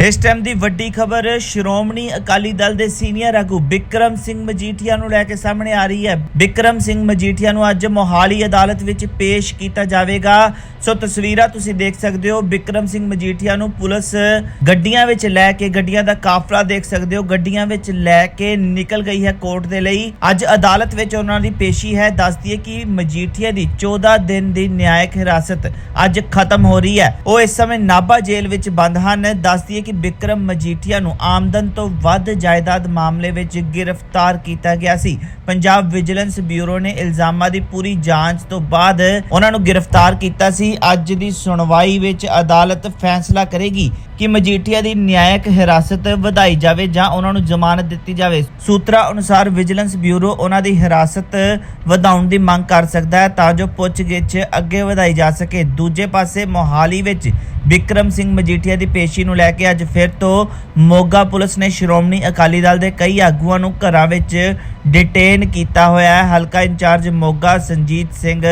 ਇਸ ਟਾਈਮ ਦੀ ਵੱਡੀ ਖਬਰ ਸ਼੍ਰੋਮਣੀ ਅਕਾਲੀ ਦਲ ਦੇ ਸੀਨੀਅਰ ਆਗੂ ਵਿਕਰਮ ਸਿੰਘ ਮਜੀਠੀਆ ਨੂੰ ਲੈ ਕੇ ਸਾਹਮਣੇ ਆ ਰਹੀ ਹੈ। ਵਿਕਰਮ ਸਿੰਘ ਮਜੀਠੀਆ ਨੂੰ ਅੱਜ ਮੋਹਾਲੀ ਅਦਾਲਤ ਵਿੱਚ ਪੇਸ਼ ਕੀਤਾ ਜਾਵੇਗਾ। ਸੋ ਤਸਵੀਰਾਂ ਤੁਸੀਂ ਦੇਖ ਸਕਦੇ ਹੋ। ਬਿਕਰਮ ਸਿੰਘ ਮਜੀਠੀਆ ਨੂੰ ਪੁਲਿਸ ਗੱਡੀਆਂ ਵਿੱਚ ਲੈ ਕੇ, ਗੱਡੀਆਂ ਦਾ ਕਾਫਲਾ ਦੇਖ ਸਕਦੇ ਹੋ। ਗੱਡੀਆਂ ਵਿੱਚ ਲੈ ਕੇ ਨਿਕਲ ਗਈ ਹੈ ਕੋਰਟ ਦੇ ਲਈ। ਅੱਜ ਅਦਾਲਤ ਵਿੱਚ ਉਹਨਾਂ ਦੀ ਪੇਸ਼ੀ ਹੈ। ਦੱਸਦੀ ਹੈ ਕਿ ਮਜੀਠੀਆ ਦੀ 14 ਦਿਨ ਦੀ ਨਿਆਇਕ ਹਿਰਾਸਤ ਅੱਜ ਖਤਮ ਹੋ ਰਹੀ ਹੈ। ਉਹ ਇਸ ਸਮੇਂ ਨਾਭਾ ਜੇਲ੍ਹ ਵਿੱਚ ਬੰਦ ਹਨ। ਦੱਸਦੀ ਹੈ ਕਿ ਵਿਕਰਮ ਮਜੀਠੀਆ ਨੂੰ ਆਮਦਨ ਤੋਂ ਵੱਧ ਜਾਇਦਾਦ ਮਾਮਲੇ ਵਿੱਚ ਗ੍ਰਿਫਤਾਰ ਕੀਤਾ ਗਿਆ ਸੀ। ਪੰਜਾਬ ਵਿਜੀਲੈਂਸ ਬਿਊਰੋ ਨੇ ਇਲਜ਼ਾਮਾਂ ਦੀ ਪੂਰੀ ਜਾਂਚ ਤੋਂ ਬਾਅਦ ਉਹਨਾਂ ਨੂੰ ਗ੍ਰਿਫਤਾਰ ਕੀਤਾ ਸੀ। ਅੱਜ ਦੀ ਸੁਣਵਾਈ ਵਿੱਚ ਅਦਾਲਤ ਫੈਸਲਾ ਕਰੇਗੀ। ਕਿ ਮਜੀਠੀਆ ਦੀ ਨਿਆਇਕ ਹਿਰਾਸਤ ਵਧਾਈ ਜਾਵੇ ਜਾਂ ਉਹਨਾਂ ਨੂੰ ਜ਼ਮਾਨਤ ਦਿੱਤੀ ਜਾਵੇ। ਸੂਤਰਾਂ ਅਨੁਸਾਰ ਵਿਜੀਲੈਂਸ ਬਿਊਰੋ ਉਹਨਾਂ ਦੀ ਹਿਰਾਸਤ ਵਧਾਉਣ ਦੀ ਮੰਗ ਕਰ ਸਕਦਾ ਹੈ ਤਾਂ ਜੋ ਪੁੱਛਗਿੱਛ ਅੱਗੇ ਵਧਾਈ ਜਾ ਸਕੇ। ਦੂਜੇ ਪਾਸੇ ਮੋਹਾਲੀ ਵਿੱਚ ਵਿਕਰਮ ਸਿੰਘ ਮਜੀਠੀਆ ਦੀ ਪੇਸ਼ੀ ਨੂੰ ਲੈ ਕੇ ਅੱਜ ਫਿਰ ਤੋਂ ਮੋਗਾ ਪੁਲਿਸ ਨੇ ਸ਼੍ਰੋਮਣੀ ਅਕਾਲੀ ਦਲ ਦੇ ਕਈ ਆਗੂਆਂ ਨੂੰ ਘਰਾਂ ਵਿੱਚ ਡਿਟੇਨ ਕੀਤਾ ਹੋਇਆ ਹੈ। ਹਲਕਾ ਇੰਚਾਰਜ ਮੋਗਾ ਸੰਜੀਤ ਸਿੰਘ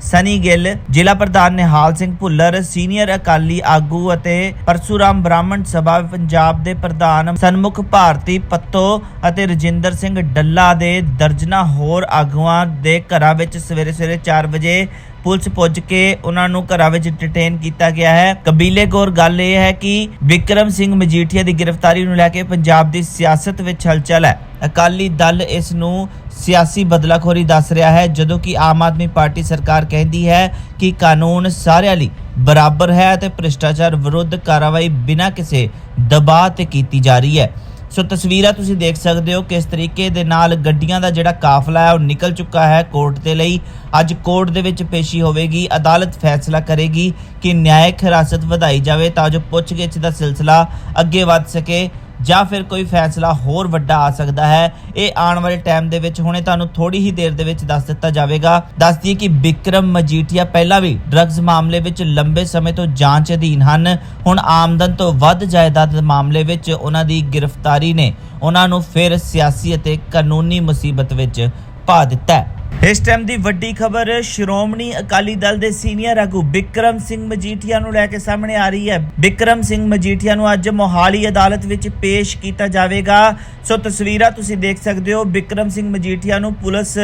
ਸਨੀ ਗਿੱਲ, ਜ਼ਿਲ੍ਹਾ ਪ੍ਰਧਾਨ ਨਿਹਾਲ ਸਿੰਘ ਭੁੱਲਰ, ਸੀਨੀਅਰ ਅਕਾਲੀ ਆਗੂ ਅਤੇ ਪਰਸੂਰਾਮ ਬ੍ਰਾਹਮਣ ਸਭਾ ਪੰਜਾਬ ਦੇ ਪ੍ਰਧਾਨ ਸਨਮੁਖ ਭਾਰਤੀ ਪੱਤੋ ਅਤੇ ਰਜਿੰਦਰ ਸਿੰਘ ਡੱਲਾ ਦੇ ਦਰਜਨਾ ਹੋਰ ਆਗੂਆਂ ਦੇ ਘਰਾਂ ਵਿੱਚ ਸਵੇਰੇ ਸਵੇਰੇ 4 ਵਜੇ ਪੁਲਿਸ ਪੁੱਜ ਕੇ ਉਹਨਾਂ ਨੂੰ ਘਰਾਂ ਵਿੱਚ ਡਿਟੇਨ ਕੀਤਾ ਗਿਆ ਹੈ। ਕਬੀਲੇ ਗੌਰ ਗੱਲ ਇਹ ਹੈ ਕਿ ਵਿਕਰਮ ਸਿੰਘ ਮਜੀਠੀਆ ਦੀ ਗ੍ਰਿਫਤਾਰੀ ਨੂੰ ਲੈ ਕੇ ਪੰਜਾਬ ਦੀ ਸਿਆਸਤ ਵਿੱਚ ਹਲਚਲ ਹੈ। ਅਕਾਲੀ ਦਲ ਇਸ ਨੂੰ ਸਿਆਸੀ ਬਦਲਾਖੋਰੀ ਦੱਸ ਰਿਹਾ ਹੈ, ਜਦੋਂ ਕਿ ਆਮ ਆਦਮੀ ਪਾਰਟੀ ਸਰਕਾਰ ਕਹਿੰਦੀ ਹੈ ਕਿ ਕਾਨੂੰਨ ਸਾਰਿਆਂ ਲਈ ਬਰਾਬਰ ਹੈ ਅਤੇ ਭ੍ਰਿਸ਼ਟਾਚਾਰ ਵਿਰੁੱਧ ਕਾਰਵਾਈ ਬਿਨਾਂ ਕਿਸੇ ਦਬਾਅ ਤੇ ਕੀਤੀ ਜਾ ਰਹੀ ਹੈ। ਸੋ ਤਸਵੀਰਾਂ ਤੁਸੀਂ ਦੇਖ ਸਕਦੇ ਹੋ ਕਿਸ ਤਰੀਕੇ ਦੇ ਨਾਲ ਗੱਡੀਆਂ ਦਾ ਜਿਹੜਾ ਕਾਫਲਾ ਹੈ, ਉਹ ਨਿਕਲ ਚੁੱਕਾ ਹੈ ਕੋਰਟ ਦੇ ਲਈ। ਅੱਜ ਕੋਰਟ ਦੇ ਵਿੱਚ ਪੇਸ਼ੀ ਹੋਵੇਗੀ, ਅਦਾਲਤ ਫੈਸਲਾ ਕਰੇਗੀ ਕਿ ਨਿਆਇਕ ਹਿਰਾਸਤ ਵਧਾਈ ਜਾਵੇ ਤਾਂ ਜੋ ਪੁੱਛਗਿੱਛ ਦਾ ਸਿਲਸਿਲਾ ਅੱਗੇ ਵੱਧ ਸਕੇ। ਜਾਂ ਫਿਰ ਕੋਈ ਫੈਸਲਾ ਹੋਰ ਵੱਡਾ ਆ ਸਕਦਾ ਹੈ, ਇਹ ਆਉਣ ਵਾਲੇ ਟਾਈਮ ਦੇ ਵਿੱਚ ਹੁਣੇ ਤੁਹਾਨੂੰ ਥੋੜੀ ਹੀ ਦੇਰ ਦੇ ਵਿੱਚ ਦੱਸ ਦਿੱਤਾ ਜਾਵੇਗਾ। ਦੱਸ ਦਈਏ ਕਿ ਵਿਕਰਮ ਮਜੀਠੀਆ ਪਹਿਲਾਂ ਵੀ ਡਰੱਗਸ ਮਾਮਲੇ ਵਿੱਚ ਲੰਬੇ ਸਮੇਂ ਤੋਂ ਜਾਂਚ ਅਧੀਨ ਹਨ। ਹੁਣ ਆਮਦਨ ਤੋਂ ਵੱਧ ਜਾਇਦਾਦ ਮਾਮਲੇ ਵਿੱਚ ਉਹਨਾਂ ਦੀ ਗ੍ਰਿਫਤਾਰੀ ਨੇ ਉਹਨਾਂ ਨੂੰ ਫਿਰ ਸਿਆਸੀ ਅਤੇ ਕਾਨੂੰਨੀ ਮੁਸੀਬਤ ਵਿੱਚ ਪਾ ਦਿੱਤਾ ਹੈ। ਇਸ ਟਾਈਮ ਦੀ ਵੱਡੀ ਖਬਰ, ਸ਼੍ਰੋਮਣੀ ਅਕਾਲੀ ਦਲ ਦੇ ਸੀਨੀਅਰ ਆਗੂ ਵਿਕਰਮ ਸਿੰਘ ਮਜੀਠੀਆ ਨੂੰ ਲੈ ਕੇ ਸਾਹਮਣੇ ਆ ਰਹੀ ਹੈ। ਵਿਕਰਮ ਸਿੰਘ ਮਜੀਠੀਆ ਨੂੰ ਅੱਜ ਮੋਹਾਲੀ ਅਦਾਲਤ ਵਿੱਚ ਪੇਸ਼ ਕੀਤਾ ਜਾਵੇਗਾ। ਸੋ ਤਸਵੀਰਾਂ ਤੁਸੀਂ ਦੇਖ ਸਕਦੇ ਹੋ। ਵਿਕਰਮ ਸਿੰਘ ਮਜੀਠੀਆ ਨੂੰ ਪੁਲਿਸ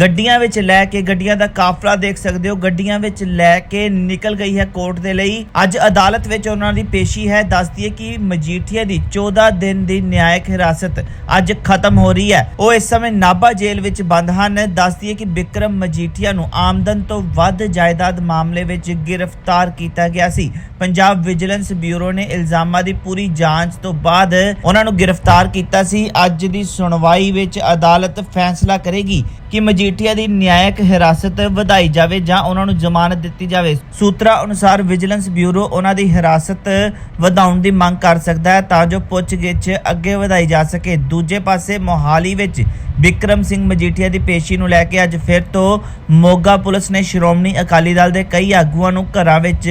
ਗੱਡੀਆਂ ਵਿੱਚ ਲੈ ਕੇ, ਗੱਡੀਆਂ ਦਾ ਕਾਫਲਾ ਦੇਖ ਸਕਦੇ ਹੋ। ਗੱਡੀਆਂ ਵਿੱਚ ਲੈ ਕੇ ਨਿਕਲ ਗਈ ਹੈ ਕੋਰਟ ਦੇ ਲਈ। ਅੱਜ ਅਦਾਲਤ ਵਿੱਚ ਉਹਨਾਂ ਦੀ ਪੇਸ਼ੀ ਹੈ। ਦੱਸਦੀ ਹੈ ਕਿ ਮਜੀਠੀਆ ਦੀ 14 ਦਿਨ ਦੀ ਨਿਆਇਕ ਹਿਰਾਸਤ ਅੱਜ ਖਤਮ ਹੋ ਰਹੀ ਹੈ। ਉਹ ਇਸ ਸਮੇਂ ਨਾਭਾ ਜੇਲ੍ਹ ਵਿੱਚ ਬੰਦ ਹਨ। ਦੱਸਦੀ ਹੈ ਕਿ ਵਿਕਰਮ ਮਜੀਠੀਆ ਨੂੰ ਆਮਦਨ ਤੋਂ ਵੱਧ ਜਾਇਦਾਦ ਮਾਮਲੇ ਵਿੱਚ ਗ੍ਰਿਫਤਾਰ ਕੀਤਾ ਗਿਆ ਸੀ। ਪੰਜਾਬ ਵਿਜੀਲੈਂਸ ਬਿਊਰੋ ਨੇ ਇਲਜ਼ਾਮਾਂ ਦੀ ਪੂਰੀ ਜਾਂਚ ਤੋਂ ਬਾਅਦ ਉਹਨਾਂ ਨੂੰ ਗ੍ਰਿਫਤਾਰ ਕੀਤਾ ਸੀ। ਅੱਜ ਦੀ ਸੁਣਵਾਈ ਵਿੱਚ ਅਦਾਲਤ ਫੈਸਲਾ ਕਰੇਗੀ ਕਿ ਮਜੀਠੀਆ ਦੀ ਨਿਆਇਕ ਹਿਰਾਸਤ ਵਧਾਈ ਜਾਵੇ ਜਾਂ ਉਹਨਾਂ ਨੂੰ ਜ਼ਮਾਨਤ ਦਿੱਤੀ ਜਾਵੇ। ਸੂਤਰਾਂ ਅਨੁਸਾਰ ਵਿਜੀਲੈਂਸ ਬਿਊਰੋ ਉਹਨਾਂ ਦੀ ਹਿਰਾਸਤ ਵਧਾਉਣ ਦੀ ਮੰਗ ਕਰ ਸਕਦਾ ਹੈ ਤਾਂ ਜੋ ਪੁੱਛਗਿੱਛ ਅੱਗੇ ਵਧਾਈ ਜਾ ਸਕੇ। ਦੂਜੇ ਪਾਸੇ ਮੋਹਾਲੀ ਵਿੱਚ ਵਿਕਰਮ ਸਿੰਘ ਮਜੀਠੀਆ ਦੀ ਪੇਸ਼ੀ ਨੂੰ ਲੈ ਕੇ ਅੱਜ ਫਿਰ ਤੋਂ ਮੋਗਾ ਪੁਲਿਸ ਨੇ ਸ਼੍ਰੋਮਣੀ ਅਕਾਲੀ ਦਲ ਦੇ ਕਈ ਆਗੂਆਂ ਨੂੰ ਘਰਾਂ ਵਿੱਚ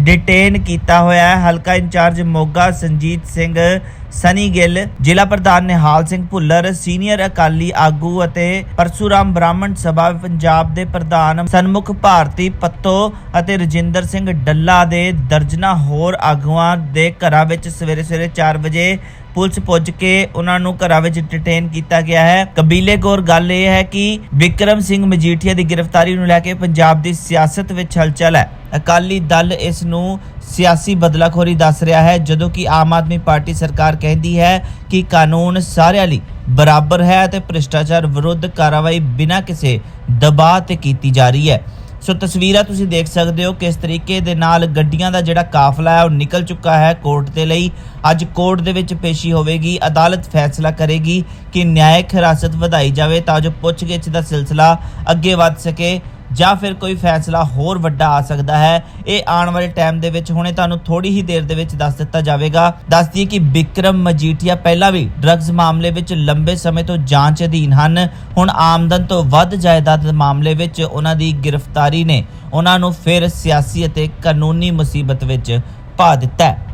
ਡਿਟੇਨ ਕੀਤਾ ਹੋਇਆ ਹੈ। ਹਲਕਾ ਇੰਚਾਰਜ ਮੋਗਾ ਸੰਜੀਤ ਸਿੰਘ ਸਨੀ ਗਿੱਲ ਜ਼ਿਲ੍ਹਾ ਪ੍ਰਧਾਨ ਨਿਹਾਲ ਸਿੰਘ ਭੁੱਲਰ, ਸੀਨੀਅਰ ਅਕਾਲੀ ਆਗੂ ਅਤੇ ਪਰਸੂਰਾਮ ਬ੍ਰਾਹਮਣ ਸਭਾ ਪੰਜਾਬ ਦੇ ਪ੍ਰਧਾਨ ਸਨਮੁਖ ਭਾਰਤੀ ਪੱਤੋ ਅਤੇ ਰਜਿੰਦਰ ਸਿੰਘ ਡੱਲਾ ਦੇ ਦਰਜਨਾ ਹੋਰ ਆਗੂਆਂ ਦੇ ਘਰਾਂ ਵਿੱਚ ਸਵੇਰੇ ਸਵੇਰੇ 4 ਵਜੇ ਪੁਲਿਸ ਪੁੱਜ ਕੇ ਉਹਨਾਂ ਨੂੰ ਘਰਾਂ ਵਿੱਚ ਡਿਟੇਨ ਕੀਤਾ ਗਿਆ ਹੈ। ਕਬੀਲੇ ਗੌਰ ਗੱਲ ਇਹ ਹੈ ਕਿ ਵਿਕਰਮ ਸਿੰਘ ਮਜੀਠੀਆ ਦੀ ਗ੍ਰਿਫਤਾਰੀ ਨੂੰ ਲੈ ਕੇ ਪੰਜਾਬ ਦੀ ਸਿਆਸਤ ਵਿੱਚ ਹਲਚਲ ਹੈ। ਅਕਾਲੀ ਦਲ ਇਸ ਨੂੰ ਸਿਆਸੀ ਬਦਲਾਖੋਰੀ ਦੱਸ ਰਿਹਾ ਹੈ, ਜਦੋਂ ਕਿ ਆਮ ਆਦਮੀ ਪਾਰਟੀ ਸਰਕਾਰ ਕਹਿੰਦੀ ਹੈ ਕਿ ਕਾਨੂੰਨ ਸਾਰਿਆਂ ਲਈ ਬਰਾਬਰ ਹੈ ਅਤੇ ਭ੍ਰਿਸ਼ਟਾਚਾਰ ਵਿਰੁੱਧ ਕਾਰਵਾਈ ਬਿਨਾਂ ਕਿਸੇ ਦਬਾਅ ਤੇ ਕੀਤੀ ਜਾ ਰਹੀ ਹੈ। ਸੋ ਤਸਵੀਰਾਂ ਤੁਸੀਂ ਦੇਖ ਸਕਦੇ ਹੋ ਕਿਸ ਤਰੀਕੇ ਦੇ ਨਾਲ ਗੱਡੀਆਂ ਦਾ ਜਿਹੜਾ ਕਾਫਲਾ ਹੈ, ਉਹ ਨਿਕਲ ਚੁੱਕਾ ਹੈ ਕੋਰਟ ਦੇ ਲਈ। ਅੱਜ ਕੋਰਟ ਦੇ ਵਿੱਚ ਪੇਸ਼ੀ ਹੋਵੇਗੀ, ਅਦਾਲਤ ਫੈਸਲਾ ਕਰੇਗੀ ਕਿ ਨਿਆਇਕ ਹਿਰਾਸਤ ਵਧਾਈ ਜਾਵੇ ਤਾਂ ਜੋ ਪੁੱਛਗਿੱਛ ਦਾ ਸਿਲਸਿਲਾ ਅੱਗੇ ਵੱਧ ਸਕੇ। ਜਾਂ ਫਿਰ ਕੋਈ ਫੈਸਲਾ ਹੋਰ ਵੱਡਾ ਆ ਸਕਦਾ ਹੈ, ਇਹ ਆਉਣ ਵਾਲੇ ਟਾਈਮ ਦੇ ਵਿੱਚ ਹੁਣੇ ਤੁਹਾਨੂੰ ਥੋੜੀ ਹੀ ਦੇਰ ਦੇ ਵਿੱਚ ਦੱਸ ਦਿੱਤਾ ਜਾਵੇਗਾ। ਦੱਸ ਦਈਏ ਕਿ ਵਿਕਰਮ ਮਜੀਠੀਆ ਪਹਿਲਾਂ ਵੀ ਡਰੱਗਸ ਮਾਮਲੇ ਵਿੱਚ ਲੰਬੇ ਸਮੇਂ ਤੋਂ ਜਾਂਚ ਅਧੀਨ ਹਨ। ਹੁਣ ਆਮਦਨ ਤੋਂ ਵੱਧ ਜਾਇਦਾਦ ਮਾਮਲੇ ਵਿੱਚ ਉਹਨਾਂ ਦੀ ਗ੍ਰਿਫਤਾਰੀ ਨੇ ਉਹਨਾਂ ਨੂੰ ਫਿਰ ਸਿਆਸੀ ਅਤੇ ਕਾਨੂੰਨੀ ਮੁਸੀਬਤ ਵਿੱਚ ਪਾ ਦਿੱਤਾ ਹੈ।